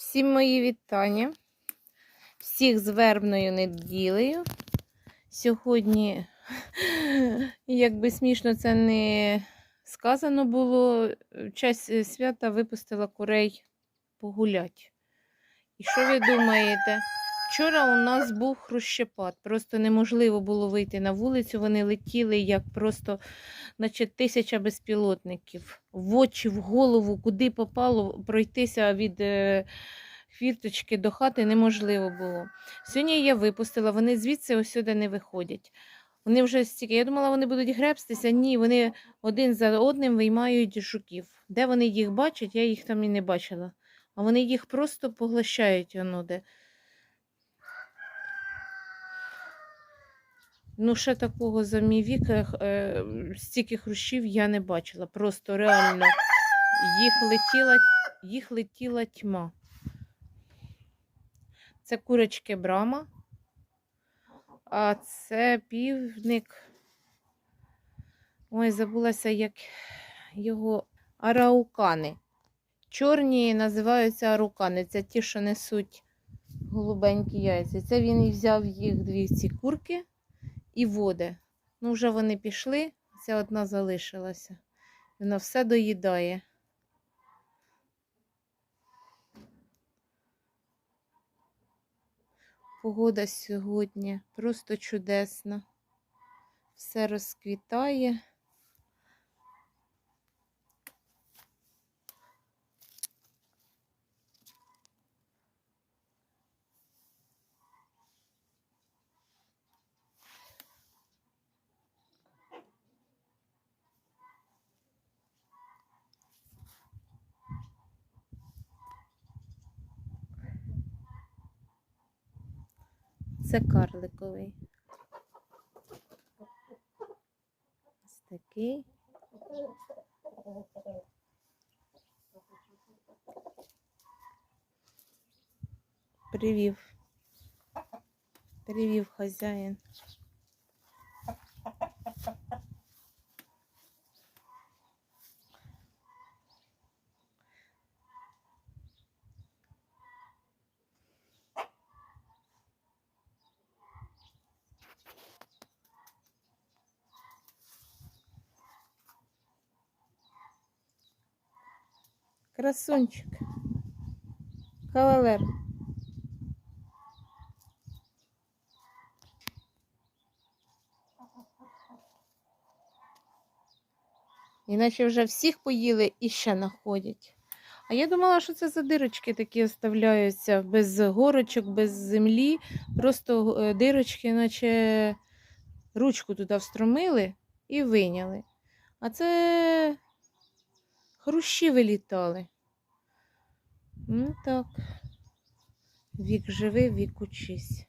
Всім мої вітання. Всіх з вербною неділею. Сьогодні, як би смішно це не сказано було, в честь свята випустила курей погулять. І що ви думаєте? Вчора у нас був хрущепад. Просто неможливо було вийти на вулицю. Вони летіли як просто, наче тисяча безпілотників. В очі, в голову, куди попало, пройтися від е, хвірточки до хати неможливо було. Сьогодні я випустила, вони звідси ось сюди не виходять. Вони вже стільки. Я думала, вони будуть гребстися. Ні, вони один за одним виймають жуків. Де вони їх бачать, я їх там і не бачила. А вони їх просто поглощають воно де. Ну, ще такого за мій вік е, стільки хрущів я не бачила. Просто реально їх летіла, їх летіла тьма. Це курочки Брама, а це півник. Ой, забулася, як його араукани. Чорні називаються арукани. Це ті, що несуть голубенькі яйця. Це він і взяв їх дві ці курки і води. Ну, вже вони пішли, ця одна залишилася. Вона все доїдає. Погода сьогодні просто чудесна. Все розквітає. Це карликовий. Ось такий. Привів. Привів хазяїн. Красунчик. Кавалер. Іначе вже всіх поїли і ще находять. А я думала, що це за дирочки такі оставляються без горочок, без землі. Просто е, дирочки, наче ручку туди встромили і виняли. А це хрущі вилітали. Ну так. Вік живи, вік учись.